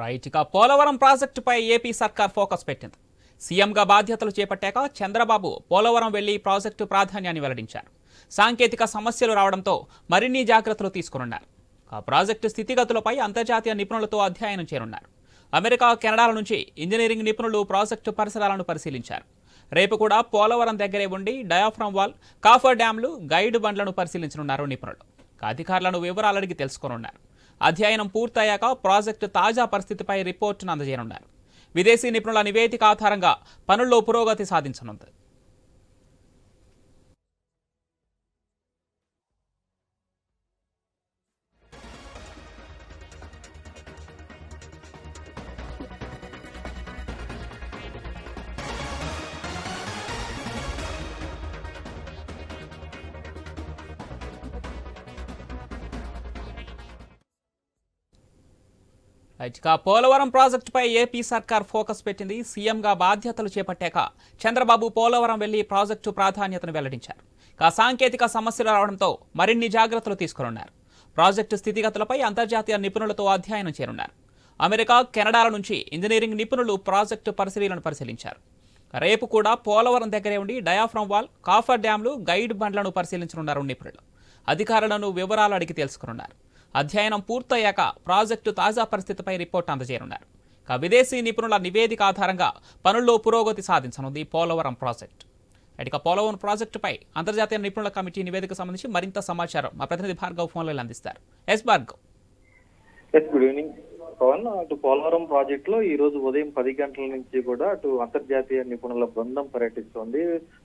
Right ఇక పోలవరం ప్రాజెక్టుపై AP సర్కార్ ఫోకస్ పెట్టింది. సీఎంగా బాధ్యతలు చేపట్టాక చంద్రబాబు పోలవరం వెళ్ళి ప్రాజెక్టు ప్రాధాన్యాన్ని వెల్లడించారు. సాంకేతిక సమస్యలు రావడంతో మరిన్ని జాగ్రత్తలు తీసుకున్నారు ఆ ప్రాజెక్టు స్థితిగతులపై అంతర్జాతీయ నిపుణులతో అధ్యయనం చేరున్నారు అమెరికా కెనడాల నుంచి ఇంజనీరింగ్ నిపుణులు ప్రాజెక్టు పరిసరాలను పరిశీలించారు. రేపు కూడా పోలవరం దగ్గరే ఉండి డయాఫ్రమ్ వాల్ కాఫర్ డ్యాంలు గైడ్ బండ్లను పరిశీలించనున్నారు నిపుణులు. అధికారులను వివరాలు అడిగి తెలుసుకోనున్నారు. అధ్యయనం పూర్తయ్యాక ప్రాజెక్టు తాజా పరిస్థితిపై రిపోర్టును అందజేయనున్నారు. విదేశీ నిపుణుల నివేదిక ఆధారంగా పనుల్లో పురోగతి సాధించనుంది. ఇక పోలవరం ప్రాజెక్టుపై ఏపీ సర్కార్ ఫోకస్ పెట్టింది. సీఎంగా బాధ్యతలు చేపట్టాక చంద్రబాబు పోలవరం వెళ్ళి ప్రాజెక్టు ప్రాధాన్యతను వెల్లడించారు. ఇక సాంకేతిక సమస్యలు రావడంతో మరిన్ని జాగ్రత్తలు తీసుకున్నారు ప్రాజెక్టు స్థితిగతులపై అంతర్జాతీయ నిపుణులతో అధ్యయనం చేయనున్నారు అమెరికా కెనడాల నుంచి ఇంజనీరింగ్ నిపుణులు ప్రాజెక్టు పరిశీలన పరిశీలించారు. రేపు కూడా పోలవరం దగ్గరే ఉండి డయాఫ్రమ్ వాల్ కాఫర్ డ్యాంలు గైడ్ బండ్లను పరిశీలించనున్నారు నిపుణులు. అధికారులను వివరాలు అడిగి తెలుసుకున్నారు అధ్యయనం పూర్తయ్యాక ప్రాజెక్టు తాజా పరిస్థితిపై రిపోర్ట్ అందజేయనున్నారు. ఇక విదేశీ నిపుణుల నివేదిక ఆధారంగా పనుల్లో పురోగతి సాధించనుంది పోలవరం ప్రాజెక్టు. ఇక పోలవరం ప్రాజెక్టుపై అంతర్జాతీయ నిపుణుల కమిటీ నివేదిక సంబంధించి మరింత సమాచారం మా ప్రతినిధి భార్గవ్ ఫోన్లో అందిస్తారు. Yes Bhargav. Yes good evening Pavan అటు పోలవరం ప్రాజెక్ట్లో ఈ రోజు ఉదయం పది గంటల నుంచి కూడా అటు అంతర్జాతీయ నిపుణుల బృందం పర్యటిస్తోంది.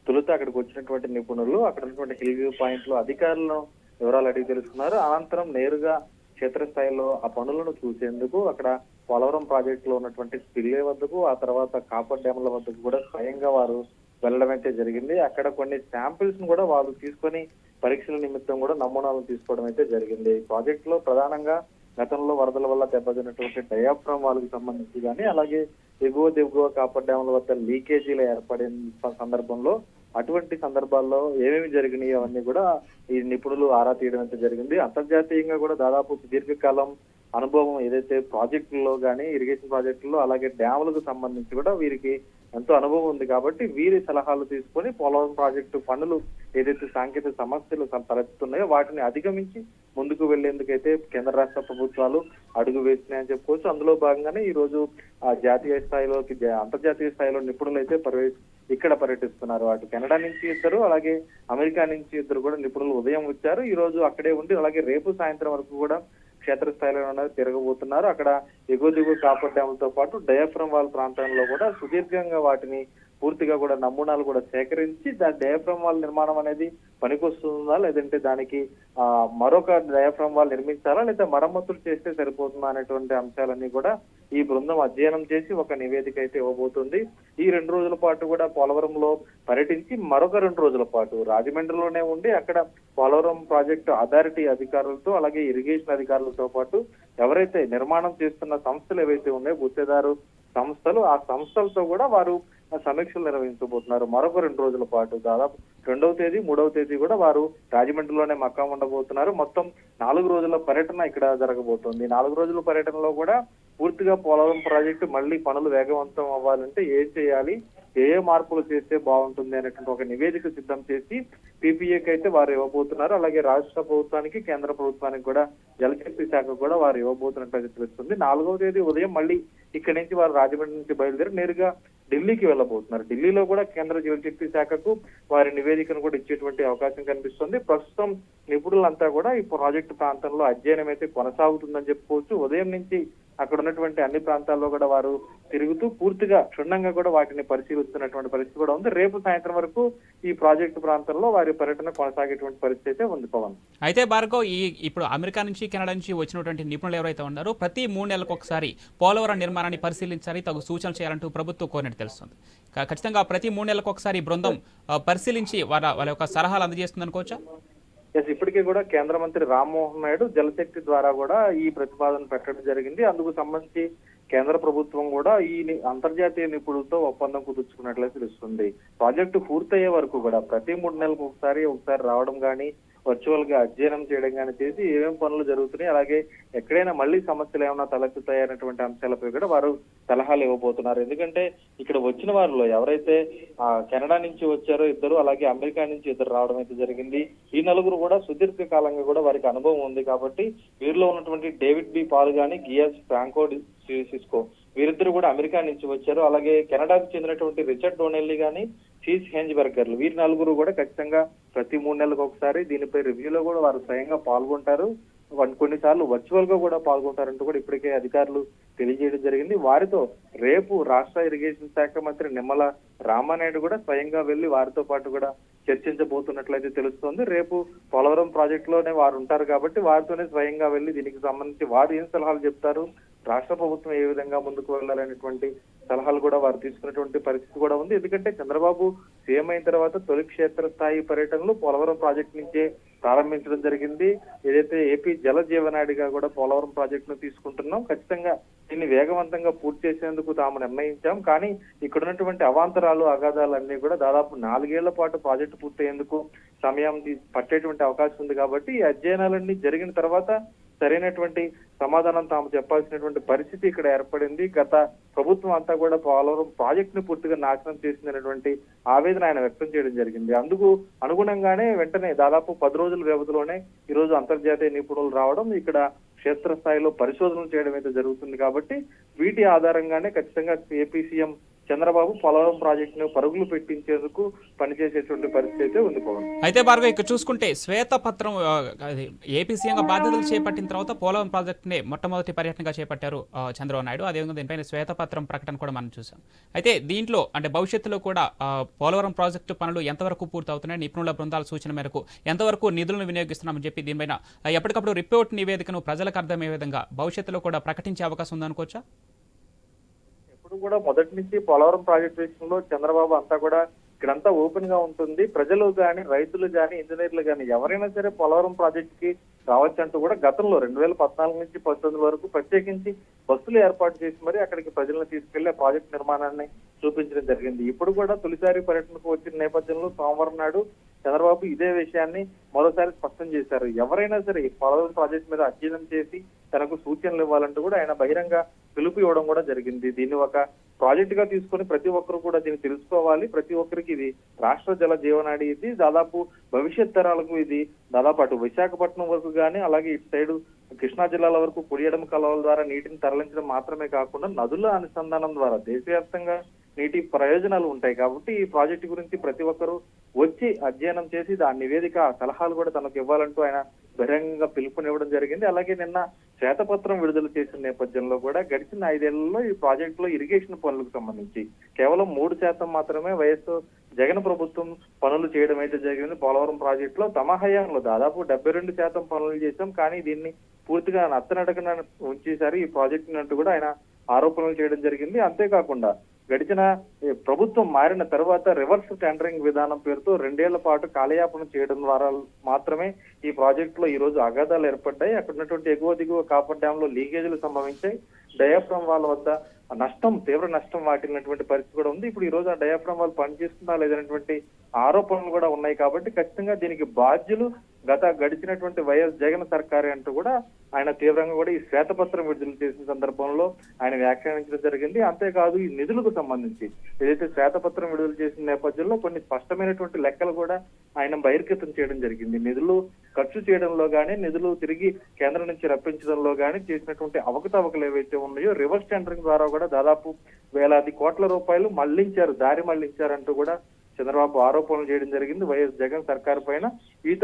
తొలుత అక్కడికి వచ్చినటువంటి నిపుణులు అక్కడ ఉన్నటువంటి హిల్ వ్యూ పాయింట్లో అధికారులను వివరాలు అడిగి తెలుసుకున్నారు. అనంతరం నేరుగా క్షేత్రస్థాయిలో ఆ పనులను చూసేందుకు అక్కడ పోలవరం ప్రాజెక్టులో ఉన్నటువంటి స్పిల్లే వద్దకు ఆ తర్వాత కాపర్ డ్యామ్ల వద్దకు కూడా స్వయంగా వారు వెళ్ళడం అయితే జరిగింది. అక్కడ కొన్ని శాంపిల్స్ను కూడా వాళ్ళు తీసుకొని పరీక్షల నిమిత్తం కూడా నమూనాలను తీసుకోవడం అయితే జరిగింది. ఈ ప్రాజెక్ట్లో ప్రధానంగా గతంలో వరదల వల్ల దెబ్బతిన్నటువంటి డయాఫ్రమ్ వాళ్ళకి సంబంధించి కానీ అలాగే ఎగువ దిగువ కాపర్ డ్యాముల వద్ద లీకేజీలు ఏర్పడిన సందర్భంలో అటువంటి సందర్భాల్లో ఏమేమి జరిగినాయి అవన్నీ కూడా ఈ నిపుణులు ఆరా తీయడం అయితే జరిగింది? అంతర్జాతీయంగా కూడా దాదాపు దీర్ఘకాలం అనుభవం ఏదైతే ప్రాజెక్టుల్లో కానీ ఇరిగేషన్ ప్రాజెక్టుల్లో అలాగే డ్యాములకు సంబంధించి కూడా వీరికి ఎంతో అనుభవం ఉంది కాబట్టి వీరి సలహాలు తీసుకొని పోలవరం ప్రాజెక్టు పనులు ఏదైతే సాంకేతిక సమస్యలు తలెత్తున్నాయో వాటిని అధిగమించి ముందుకు వెళ్ళేందుకైతే కేంద్ర రాష్ట్ర ప్రభుత్వాలు అడుగు వేస్తున్నాయని చెప్పుకోవచ్చు. అందులో భాగంగానే ఈ రోజు ఆ జాతీయ స్థాయిలోకి అంతర్జాతీయ స్థాయిలో నిపుణులు అయితే పర్యే ఇక్కడ పర్యటిస్తున్నారు. అటు కెనడా నుంచి ఇద్దరు అలాగే అమెరికా నుంచి ఇద్దరు కూడా నిపుణులు ఉదయం వచ్చారు. ఈ రోజు అక్కడే ఉండి అలాగే రేపు సాయంత్రం వరకు కూడా క్షేత్రస్థాయిలో ఉన్నది తిరగబోతున్నారు. అక్కడ ఎగువ దిగువ కాపర్ డ్యాములతో పాటు డయాఫ్రమ్ వాల్ ప్రాంతంలో కూడా సుదీర్ఘంగా వాటిని పూర్తిగా కూడా నమూనాలు కూడా సేకరించి దాని డయాఫ్రమ్ వాల్ నిర్మాణం అనేది పనికొస్తుందా? లేదంటే దానికి ఆ మరొక డయాఫ్రమ్ వాల్ నిర్మించాలా? లేదా మరమ్మతులు చేస్తే సరిపోతుందా? అనేటువంటి అంశాలన్నీ కూడా ఈ బృందం అధ్యయనం చేసి ఒక నివేదిక అయితే ఇవ్వబోతుంది. ఈ రెండు రోజుల పాటు కూడా పోలవరంలో పర్యటించి మరొక రెండు రోజుల పాటు రాజమండ్రిలోనే ఉండి అక్కడ పోలవరం ప్రాజెక్టు అథారిటీ అధికారులతో అలాగే ఇరిగేషన్ అధికారులతో పాటు ఎవరైతే నిర్మాణం చేస్తున్న సంస్థలు ఏవైతే ఉన్నాయో గుత్తేదారు సంస్థలు ఆ సంస్థలతో కూడా వారు సమీక్షలు నిర్వహించబోతున్నారు. మరొక రెండు రోజుల పాటు దాదాపు రెండవ తేదీ మూడవ తేదీ కూడా వారు రాజమండ్రిలోనే మక్కా ఉండబోతున్నారు. మొత్తం నాలుగు రోజుల పర్యటన ఇక్కడ జరగబోతోంది. నాలుగు రోజుల పర్యటనలో కూడా పూర్తిగా పోలవరం ప్రాజెక్టు మళ్ళీ పనులు వేగవంతం అవ్వాలంటే ఏం చేయాలి? ఏ ఏ మార్పులు చేస్తే బాగుంటుంది అనేటువంటి ఒక నివేదిక సిద్ధం చేసి పీపీఏకి అయితే వారు ఇవ్వబోతున్నారు. అలాగే రాష్ట్ర ప్రభుత్వానికి కేంద్ర ప్రభుత్వానికి కూడా జలశక్తి శాఖ కూడా వారు ఇవ్వబోతున్నట్టు తెలుస్తుంది. నాలుగవ తేదీ ఉదయం మళ్ళీ ఇక్కడి నుంచి వారు రాజమండ్రి నుంచి బయలుదేరి నేరుగా ఢిల్లీకి వెళ్ళబోతున్నారు. ఢిల్లీలో కూడా కేంద్ర జలశక్తి శాఖకు వారి నివేదికను కూడా ఇచ్చేటువంటి అవకాశం కనిపిస్తుంది. ప్రస్తుతం నిపుణులంతా కూడా ఈ ప్రాజెక్టు ప్రాంతంలో అధ్యయనం అయితే కొనసాగుతుందని చెప్పుకోవచ్చు. ఉదయం నుంచి అక్కడ ఉన్నటువంటి అన్ని ప్రాంతాల్లో కూడా వారు తిరుగుతూ పూర్తిగా క్షుణ్ణంగా కూడా వాటిని పరిశీలిస్తున్నటువంటి పరిస్థితి కూడా ఉంది. రేపు సాయంత్రం వరకు ఈ ప్రాజెక్టు ప్రాంతంలో వారి పర్యటన కొనసాగేటువంటి పరిస్థితి అయితే ఉంది పవన్. అయితే భార్గవ్ ఈ ఇప్పుడు అమెరికా నుంచి కెనడా నుంచి వచ్చినటువంటి నిపుణులు ఎవరైతే ఉన్నారో ప్రతి మూడు నెలలకు ఒకసారి పోలవరం నిర్మాణాన్ని పరిశీలించాలి తగు సూచనలు చేయాలంటూ ప్రభుత్వం కోరినట్టు తెలుస్తుంది. ఖచ్చితంగా ప్రతి మూడు నెలలకు ఒకసారి ఈ బృందం పరిశీలించి వాళ్ళ వాళ్ళ యొక్క సలహాలు అందజేస్తుంది అనుకోవచ్చా ఎస్ ఇప్పటికే కూడా కేంద్ర మంత్రి రామ్మోహన్ నాయుడు జలశక్తి ద్వారా కూడా ఈ ప్రతిపాదన పెట్టడం జరిగింది. అందుకు సంబంధించి కేంద్ర ప్రభుత్వం కూడా ఈ అంతర్జాతీయ నిపుణులతో ఒప్పందం కుదుర్చుకున్నట్లే తెలుస్తుంది. ప్రాజెక్టు పూర్తయ్యే వరకు కూడా ప్రతి మూడు నెలలకు ఒకసారి ఒకసారి రావడం కానీ వర్చువల్గా అధ్యయనం చేయడం కానీ చేసి ఏమేమి పనులు జరుగుతున్నాయి. అలాగే ఎక్కడైనా మళ్ళీ సమస్యలు ఏమైనా తలెత్తుతాయి అనేటువంటి అంశాలపై కూడా వారు సలహాలు ఇవ్వబోతున్నారు. ఎందుకంటే ఇక్కడ వచ్చిన వారిలో ఎవరైతే ఆ కెనడా నుంచి వచ్చారో ఇద్దరు అలాగే అమెరికా నుంచి ఇద్దరు రావడం అయితే జరిగింది. ఈ నలుగురు కూడా సుదీర్ఘ కాలంగా కూడా వారికి అనుభవం ఉంది కాబట్టి వీరిలో ఉన్నటువంటి డేవిడ్ బి. పాల్ గాని గియాస్ ఫ్రాంకో సిస్కో వీరిద్దరు కూడా అమెరికా నుంచి వచ్చారు. అలాగే కెనడాకు చెందినటువంటి రిచర్డ్ డోనెల్లీ గాని చీజ్ హెంజ్బర్గర్లు వీరి నలుగురు కూడా ఖచ్చితంగా ప్రతి మూడు నెలలకు ఒకసారి దీనిపై రివ్యూలో కూడా వారు స్వయంగా పాల్గొంటారు. కొన్నిసార్లు వర్చువల్గా కూడా పాల్గొంటారంటూ కూడా ఇప్పటికే అధికారులు తెలియజేయడం జరిగింది. వారితో రేపు రాష్ట్ర ఇరిగేషన్ శాఖ మంత్రి నిమ్మల రామానాయుడు కూడా స్వయంగా వెళ్ళి వారితో పాటు కూడా చర్చించబోతున్నట్లయితే తెలుస్తోంది. రేపు పోలవరం ప్రాజెక్ట్లోనే వారు ఉంటారు కాబట్టి వారితోనే స్వయంగా వెళ్ళి దీనికి సంబంధించి వారు ఏం సలహాలు చెప్తారు? రాష్ట్ర ప్రభుత్వం ఏ విధంగా ముందుకు వెళ్ళాలనేటువంటి సలహాలు కూడా వారు తీసుకున్నటువంటి పరిస్థితి కూడా ఉంది. ఎందుకంటే చంద్రబాబు సీఎం అయిన తర్వాత తొలి క్షేత్ర స్థాయి పర్యటనలు పోలవరం ప్రాజెక్ట్ నుంచే ప్రారంభించడం జరిగింది. ఏదైతే ఏపీ జల జీవనాడిగా కూడా పోలవరం ప్రాజెక్ట్ను తీసుకుంటున్నాం ఖచ్చితంగా దీన్ని వేగవంతంగా పూర్తి చేసేందుకు తాము నిర్ణయించాం. కానీ ఇక్కడ ఉన్నటువంటి అవాంతరాలు అగాధాలు అన్ని కూడా దాదాపు నాలుగేళ్ళ పాటు ప్రాజెక్టు పూర్తయ్యేందుకు సమయం పట్టేటువంటి అవకాశం ఉంది కాబట్టి ఈ అధ్యయనాలన్నీ జరిగిన తర్వాత సరైనటువంటి సమాధానం తాము చెప్పాల్సినటువంటి పరిస్థితి ఇక్కడ ఏర్పడింది. గత ప్రభుత్వం అంతా కూడా పోలవరం ప్రాజెక్ట్ను పూర్తిగా నాశనం చేసిందనేటువంటి ఆవేదన ఆయన వ్యక్తం చేయడం జరిగింది. అందుకు అనుగుణంగానే వెంటనే దాదాపు పది రోజుల వ్యవధిలోనే ఈ రోజు అంతర్జాతీయ నిపుణులు రావడం ఇక్కడ క్షేత్రస్థాయిలో పరిశోధనలు చేయడం అయితే జరుగుతుంది కాబట్టి వీటి ఆధారంగానే ఖచ్చితంగా ఏపీ సీఎం చంద్రబాబు పోలవరం ప్రాజెక్టును పరుగులు పెట్టించేందుకు పనిచేసేటువంటి పరిస్థితి అయితే ఉంది పవన్. అయితే భార్గవ్ ఇక్కడ చూసుకుంటే శ్వేతపత్రం ఏపీ సీఎంగా బాధ్యతలు చేపట్టిన తర్వాత పోలవరం ప్రాజెక్టునే మొట్టమొదటి పర్యటనగా చేపట్టారు ఆ, చంద్రబాబు నాయుడు. అదేవిధంగా దీనిపైన శ్వేతపత్రం ప్రకటన కూడా మనం చూసాం అయితే దీంట్లో అంటే భవిష్యత్తులో కూడా పోలవరం ప్రాజెక్టు పనులు ఎంతవరకు పూర్తవుతున్నాయి నిపుణుల బృందాల సూచన మేరకు ఎంతవరకు నిధులను వినియోగిస్తున్నామని చెప్పి దీనిపైన ఎప్పటికప్పుడు రిపోర్ట్ నివేదికను ప్రజలకు అర్థమయ్యే విధంగా భవిష్యత్తులో కూడా ప్రకటించే అవకాశం ఉందనుకోవచ్చా? వరకు కూడా మొదటి నుంచి పోలవరం ప్రాజెక్ట్ విషయంలో చంద్రబాబు అంతా కూడా ఇక్కడంతా ఓపెన్గా ఉంటుంది. ప్రజలు కానీ రైతులు కానీ ఇంజనీర్లు కానీ ఎవరైనా సరే పోలవరం ప్రాజెక్ట్కి రావచ్చంటూ కూడా గతంలో రెండు వేల పద్నాలుగు నుంచి పంతొమ్మిది వరకు ప్రత్యేకించి బస్సులు ఏర్పాటు చేసి మరి అక్కడికి ప్రజలను తీసుకెళ్ళే ప్రాజెక్టు ప్రాజెక్ట్ నిర్మాణాన్ని చూపించడం జరిగింది. ఇప్పుడు కూడా తొలిసారి పర్యటనకు వచ్చిన నేపథ్యంలో సోమవారం నాడు చంద్రబాబు ఇదే విషయాన్ని మరోసారి స్పష్టం చేశారు. ఎవరైనా సరే ఈ పోలవరం ప్రాజెక్ట్ మీద అధ్యయనం చేసి తనకు సూచనలు ఇవ్వాలంటూ కూడా ఆయన బహిరంగ పిలుపు ఇవ్వడం కూడా జరిగింది. దీన్ని ఒక ప్రాజెక్ట్గా తీసుకొని ప్రతి ఒక్కరు కూడా దీన్ని తెలుసుకోవాలి. ప్రతి ఒక్కరికి ఇది రాష్ట్ర జల జీవనాడి. ఇది దాదాపు భవిష్యత్ తరాలకు ఇది దాదాపు అటు విశాఖపట్నం వరకు కానీ అలాగే ఇటు సైడు కృష్ణా జిల్లాల వరకు కుడియడం కాలువల ద్వారా నీటిని తరలించడం మాత్రమే కాకుండా నదుల అనుసంధానం ద్వారా దేశవ్యాప్తంగా నీటి ప్రయోజనాలు ఉంటాయి. కాబట్టి ఈ ప్రాజెక్టు గురించి ప్రతి ఒక్కరూ వచ్చి అధ్యయనం చేసి దాని నివేదిక సలహాలు కూడా తనకు ఇవ్వాలంటూ ఆయన బహిరంగంగా పిలుపునివ్వడం జరిగింది. అలాగే నిన్న శ్వేతపత్రం విడుదల చేసిన నేపథ్యంలో కూడా గడిచిన ఐదేళ్ళలో ఈ ప్రాజెక్టులో ఇరిగేషన్ పనులకు సంబంధించి కేవలం మూడు శాతం మాత్రమే వయస్సు జగన్ ప్రభుత్వం పనులు చేయడం అయితే జరిగింది. పోలవరం ప్రాజెక్ట్లో తమ హయాంలో దాదాపు డెబ్బై రెండు శాతం పనులు చేశాం. కానీ దీన్ని పూర్తిగా నత్తనడకన ఉంచేశారు. ఈ ప్రాజెక్ట్ నట్టు కూడా ఆయన ఆరోపణలు చేయడం జరిగింది. అంతేకాకుండా గడిచిన ప్రభుత్వం మారిన తర్వాత రివర్స్ టెండరింగ్ విధానం పేరుతో రెండేళ్ళ పాటు కాలయాపన చేయడం ద్వారా మాత్రమే ఈ ప్రాజెక్ట్లో ఈ రోజు అగాధాలు ఏర్పడ్డాయి. అక్కడ ఉన్నటువంటి ఎగువ దిగువ కాపర్ డ్యామ్లో లీకేజీలు సంభవించాయి. డయాఫ్రమ్ వాళ్ళ వద్ద నష్టం తీవ్ర నష్టం వాటిల్లినటువంటి పరిస్థితి కూడా ఉంది. ఇప్పుడు ఈ రోజు ఆ డయాఫ్రమ్ వాళ్ళు పనిచేస్తుందా లేదనేటువంటి ఆరోపణలు కూడా ఉన్నాయి కాబట్టి ఖచ్చితంగా దీనికి బాధ్యులు గత గడిచినటువంటి వైఎస్ జగన్ సర్కారే అంటూ కూడా ఆయన తీవ్రంగా కూడా ఈ శ్వేతపత్రం విడుదల చేసిన సందర్భంలో ఆయన వ్యాఖ్యానించడం జరిగింది. అంతేకాదు ఈ నిధులకు సంబంధించి ఏదైతే శ్వేతపత్రం విడుదల చేసిన నేపథ్యంలో కొన్ని స్పష్టమైనటువంటి లెక్కలు కూడా ఆయన బహిర్గతం చేయడం జరిగింది. నిధులు ఖర్చు చేయడంలో కానీ నిధులు తిరిగి కేంద్రం నుంచి రప్పించడంలో కానీ చేసినటువంటి అవకతవకలు ఏవైతే ఉన్నాయో రివర్స్ టెండరింగ్ ద్వారా కూడా దాదాపు వేలాది కోట్ల రూపాయలు మళ్ళించారు దారి మళ్ళించారంటూ కూడా చంద్రబాబు ఆరోపణలు చేయడం జరిగింది. వైఎస్ జగన్ సర్కార్ పైన ఈ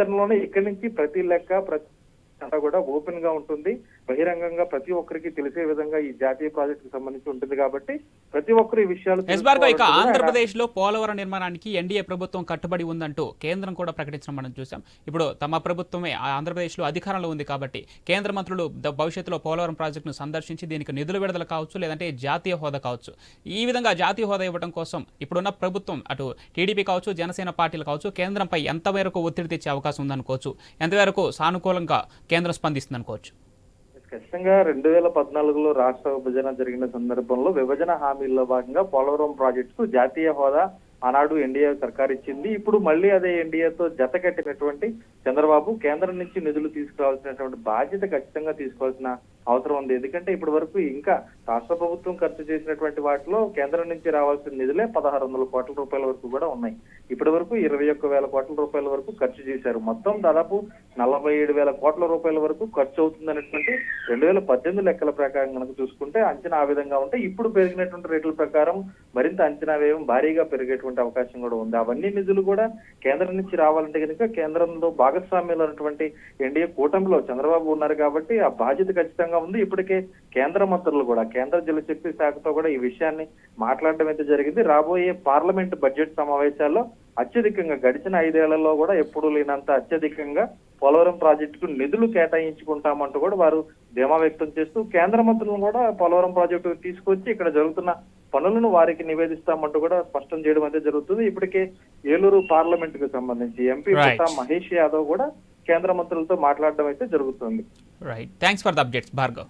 ఇక్కడి నుంచి ప్రతి లెక్క ప్రతి కూడా ఓపెన్గా ఉంటుంది. బహిరంగంగా ప్రతి ఒక్కరికి తెలిసే విధంగా ఈ జాతీయ ప్రాజెక్ట్కి సంబంధించి ఉంటుంది కాబట్టి ప్రతి ఒక్కరు ఈ విషయాలు ఇక ఆంధ్రప్రదేశ్లో పోలవరం నిర్మాణానికి ఎన్డీఏ ప్రభుత్వం కట్టుబడి ఉందంటూ కేంద్రం కూడా ప్రకటించడం మనం చూసాం ఇప్పుడు తమ ప్రభుత్వమే ఆంధ్రప్రదేశ్లో అధికారంలో ఉంది కాబట్టి కేంద్ర మంత్రులు భవిష్యత్తులో పోలవరం ప్రాజెక్టును సందర్శించి దీనికి నిధుల విడుదల కావచ్చు లేదంటే జాతీయ హోదా కావచ్చు. ఈ విధంగా జాతీయ హోదా ఇవ్వడం కోసం ఇప్పుడున్న ప్రభుత్వం అటు టీడీపీ కావచ్చు జనసేన పార్టీలు కావచ్చు కేంద్రంపై ఎంత మేరకు ఒత్తిడి తెచ్చే అవకాశం ఉందనుకోవచ్చు ఎంతవరకు సానుకూలంగా కేంద్రం స్పందిస్తుంది అనుకోవచ్చు ఖచ్చితంగా రెండు వేల పద్నాలుగులో రాష్ట్ర విభజన జరిగిన సందర్భంలో విభజన హామీల్లో భాగంగా పోలవరం ప్రాజెక్టుకు జాతీయ హోదా ఆనాడు ఎన్డీఏ సర్కార్ ఇచ్చింది. ఇప్పుడు మళ్ళీ అదే ఎన్డీఏతో జత కట్టినటువంటి చంద్రబాబు కేంద్రం నుంచి నిధులు తీసుకురావాల్సినటువంటి బాధ్యత ఖచ్చితంగా తీసుకోవాల్సిన అవసరం ఉంది. ఎందుకంటే ఇప్పటి వరకు ఇంకా రాష్ట్ర ప్రభుత్వం ఖర్చు చేసినటువంటి వాటిలో కేంద్రం నుంచి రావాల్సిన నిధులే పదహారు వందల కోట్ల రూపాయల వరకు కూడా ఉన్నాయి. ఇప్పటి వరకు ఇరవై ఒక్క వేల కోట్ల రూపాయల వరకు ఖర్చు చేశారు. మొత్తం దాదాపు నలభై ఏడు వేల కోట్ల రూపాయల వరకు ఖర్చు అవుతుంది అనేటువంటి రెండు వేల పద్దెనిమిది లెక్కల ప్రకారం కనుక చూసుకుంటే అంచనా ఆ విధంగా ఉంటే ఇప్పుడు పెరిగినటువంటి రేట్ల ప్రకారం మరింత అంచనా వ్యయం భారీగా పెరిగేటువంటి అవకాశం కూడా ఉంది. అవన్నీ నిధులు కూడా కేంద్రం నుంచి రావాలంటే కనుక కేంద్రంలో భాగస్వామ్యంలో ఉన్నటువంటి ఎన్డీఏ కూటమిలో చంద్రబాబు ఉన్నారు కాబట్టి ఆ బాధ్యత ఖచ్చితంగా ఉంది. ఇప్పటికే కేంద్ర మంత్రులు కూడా కేంద్ర జలశక్తి శాఖతో కూడా ఈ విషయాన్ని మాట్లాడడం అయితే జరిగింది. రాబోయే పార్లమెంట్ బడ్జెట్ సమావేశాల్లో అత్యధికంగా గడిచిన ఐదేళ్ళలో కూడా ఎప్పుడూ లేనంత అత్యధికంగా పోలవరం ప్రాజెక్టుకు నిధులు కేటాయించుకుంటామంటూ కూడా వారు ధీమా వ్యక్తం చేస్తూ కేంద్ర మంత్రులను కూడా పోలవరం ప్రాజెక్టు తీసుకొచ్చి ఇక్కడ జరుగుతున్న పనులను వారికి నివేదిస్తామంటూ కూడా స్పష్టం చేయడం అయితే జరుగుతుంది. ఇప్పటికే ఏలూరు పార్లమెంట్కు సంబంధించి ఎంపీ. మహేష్ యాదవ్ కూడా కేంద్ర మంత్రులతో మాట్లాడడం అయితే జరుగుతుంది. Right thanks for the updates Bhargav